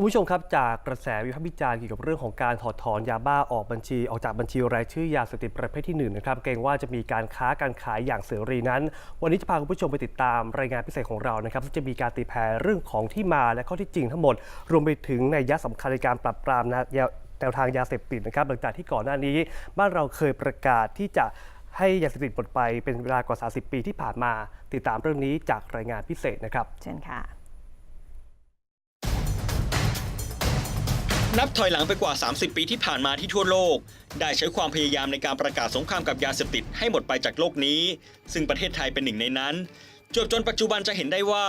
คุณผู้ชมครับจากกระแสวิพากษ์วิจารณ์เกี่ยวกับเรื่องของการถอดถอนยาบ้าออกบัญชี ออกจากบัญชีรายชื่อยาเสพติดประเภทที่หนึ่งนะครับเกรงว่าจะมีการค้าการขายอย่างเสรีนั้น วันนี้จะพาคุณผู้ชมไปติดตามรายงานพิเศษของเรานะครับที่จะมีการตีแผ่เรื่องของที่มาและข้อที่จริงทั้งหมด รวมไปถึงในยะสำคัญในการปราบปรามนะแนวทางยาเสพติดนะครับหลังจากที่ก่อนหน้านี้ บ้านเราเคยประกาศที่จะให้ยาเสพติดหมดไปเป็นเวลากว่า 30 ปีที่ผ่านมา ติดตามเรื่องนี้จากรายงานพิเศษนะครับเชิญค่ะ นับถอยหลังไปกว่า 30 ปีที่ผ่านมาที่ทั่วโลก ได้ใช้ความพยายามในการประกาศสงครามกับยาเสพติดให้หมดไปจากโลกนี้ ซึ่งประเทศไทยเป็นหนึ่งในนั้น จวบจนปัจจุบันจะเห็นได้ว่า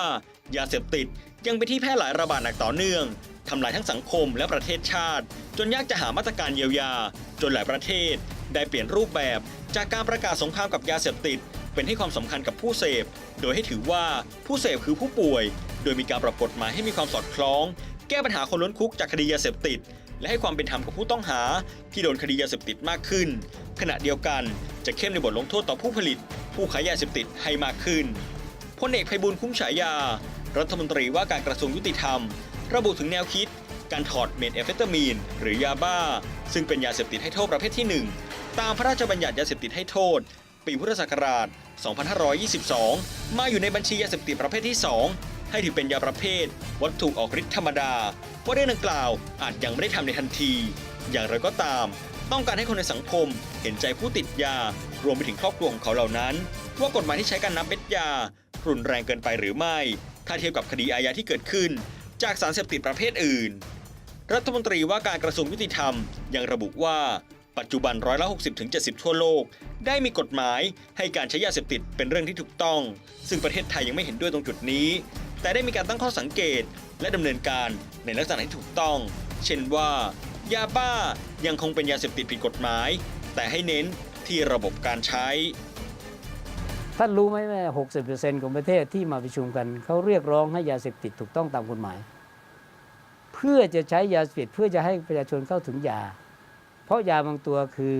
ยาเสพติดยังเป็นที่แพร่หลายระบาดหนักต่อเนื่องทำลายทั้งสังคมและประเทศชาติ จนยากจะหามาตรการเยียวยา จนหลายประเทศ ได้เปลี่ยนรูปแบบ จากการประกาศสงครามกับยาเสพติด เป็นให้ความสำคัญกับผู้เสพ โดยให้ถือว่าผู้เสพคือผู้ป่วย โดยมีการปรับกฎหมายให้มีความสอดคล้อง แก้ปัญหาคนล้นคุกจากคดียาเสพติด และให้ความเป็นธรรมกับผู้ต้องหา ที่โดนคดียาเสพติดมากขึ้น ขณะเดียวกันจะเข้มในบทลงโทษต่อผู้ผลิต ผู้ขายยาเสพติดให้มากขึ้นพลเอกไพบูลย์คุ้มฉายา รัฐมนตรีว่าการกระทรวงยุติธรรม ระบุถึงแนวคิด การถอดเมทแอมเฟตามีน หรือยาบ้า ซึ่งเป็นยาเสพติดให้โทษประเภทที่ 1 ตามพระราชบัญญัติยาเสพติดให้โทษ ปีพุทธศักราช 2522 มาอยู่ในบัญชียาเสพติดประเภทที่ 2 ให้ถือเป็นยาประเภท วัตถุออกฤทธิ์ธรรมดาว่าเรื่องดังกล่าวอาจยังไม่ได้ทำในทันที อย่างไรก็ตาม ต้องการให้คนในสังคมเห็นใจผู้ติดยา รวมไปถึงครอบครัวของเขาเหล่านั้น ว่ากฎหมายที่ใช้การนับเม็ดยา รุนแรงเกินไปหรือไม่ ถ้าเทียบกับคดีอาญาที่เกิดขึ้น จากสารเสพติดประเภทอื่น รัฐมนตรีว่าการกระทรวงยุติธรรม ยังระบุว่าปัจจุบันร้อยละ60-70 ทั่วโลก ได้มีกฎหมายให้การใช้ยาเสพติดเป็นเรื่องที่ถูกต้อง ซึ่งประเทศไทยยังไม่เห็นด้วยตรงจุดนี้ แต่ได้มีการตั้งข้อสังเกตและดำเนินการในลักษณะที่ถูกต้อง เช่นว่า ยาบ้ายังคงเป็นยาเสพติดผิดกฎหมาย แต่ให้เน้นที่ระบบการใช้ ท่านรู้ไหมว่า60%ของประเทศที่มาประชุมกันเขาเรียกร้องให้ยาเสพติดถูกต้องตามกฎหมาย เพื่อจะใช้ยาเสพติดเพื่อจะให้ประชาชนเข้าถึงยา เพราะยาบางตัวคือ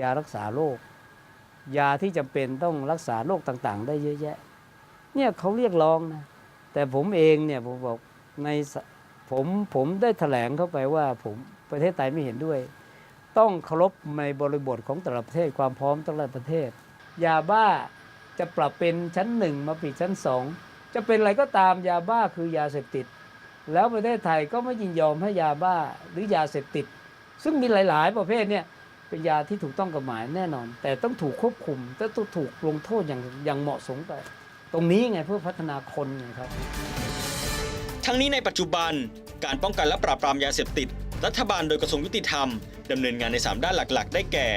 ยารักษาโรคยาที่จำเป็นต้องรักษาโรคต่างๆ ได้เยอะแยะ เนี่ยเขาเรียกร้องนะ แต่ผมเองเนี่ยผมบอกในผมผมได้แถลงเข้าไปว่าผมประเทศไทยไม่เห็นด้วย ต้องเคารพในบริบทของแต่ละประเทศความพร้อมแต่ละประเทศยาบ้าจะปรับเป็นชั้นหนึ่งมาปิดชั้นสองจะเป็นอะไรก็ตามยาบ้าคือยาเสพติด แล้วประเทศไทยก็ไม่ยินยอมให้ยาบ้าหรือยาเสพติด ซึ่งมีหลาย ๆ ประเภทเนี่ยเป็นยาที่ถูกต้องกฎหมายแน่นอน แต่ต้องถูกควบคุมและต้องถูกลงโทษอย่างอย่างเหมาะสมไป ตรงนี้ไงเพื่อพัฒนาคนครับ ทั้งนี้ในปัจจุบันการป้องกันและปราบปรามยาเสพติด รัฐบาลโดยกระทรวงยุติธรรมดำเนินงานใน 3 ด้านหลักๆ ได้แก่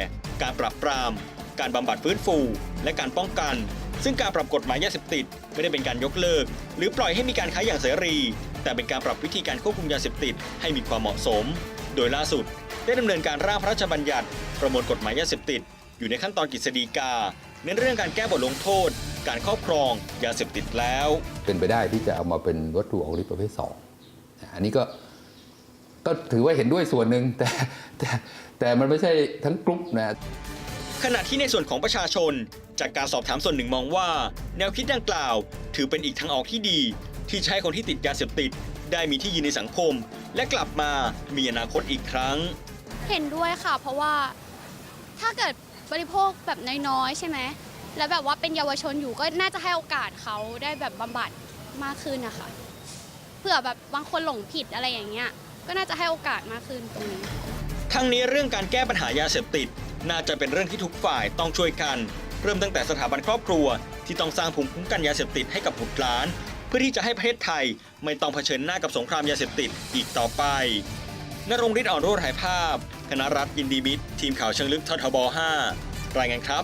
การปราบปราม การบำบัดฟื้นฟู และการป้องกัน ซึ่งการปรับกฎหมายยาเสพติด ไม่ได้เป็นการยกเลิก หรือปล่อยให้มีการค้าอย่างเสรี แต่เป็นการปรับวิธีการควบคุมยาเสพติดให้มีความเหมาะสม โดยล่าสุด ได้ดำเนินการร่างพระราชบัญญัติ ประมวลกฎหมายยาเสพติด อยู่ในขั้นตอนกฤษฎีกาเน้นเรื่องการแก้บทลงโทษ การครอบครองยาเสพติดแล้ว เป็นไปได้ที่จะเอามาเป็นวัตถุออกฤทธิ์ประเภทสองอันนี้ก็ก็ถือว่าเห็นด้วยส่วนหนึ่งแต่แต่แต่มันไม่ใช่ทั้งกลุ่มนะขณะที่ในส่วนของประชาชน จากการสอบถามส่วนหนึ่งมองว่า แนวคิดดังกล่าว ถือเป็นอีกทางออกที่ดี ที่ใช้คนที่ติดยาเสพติด ได้มีที่ยืนในสังคม และกลับมามีอนาคตอีกครั้ง เห็นด้วยค่ะ เพราะว่าถ้าเกิด บริโภคแบบน้อยๆ ใช่ไหม แล้วแบบว่าเป็นเยาวชนอยู่ก็น่าจะให้โอกาสเขาได้แบบบำบัดมากขึ้นนะคะเผื่อแบบบางคนหลงผิดอะไรอย่างเงี้ย ก็น่าจะให้โอกาสมากขึ้นตรงนี้ ทั้งนี้เรื่องการแก้ปัญหายาเสพติด น่าจะเป็นเรื่องที่ทุกฝ่ายต้องช่วยกัน เริ่มตั้งแต่สถาบันครอบครัว ที่ต้องสร้างภูมิคุ้มกันยาเสพติดให้กับบุตรหลาน เพื่อที่จะให้ประเทศไทยไม่ต้องเผชิญหน้ากับสงครามยาเสพติดอีกต่อไปนรงฤทธิ์อ่อนโรจน์ถ่ายภาพ คณะรัฐยินดีมิตรทีมข่าวเชิงลึกททบ 5 รายงานครับ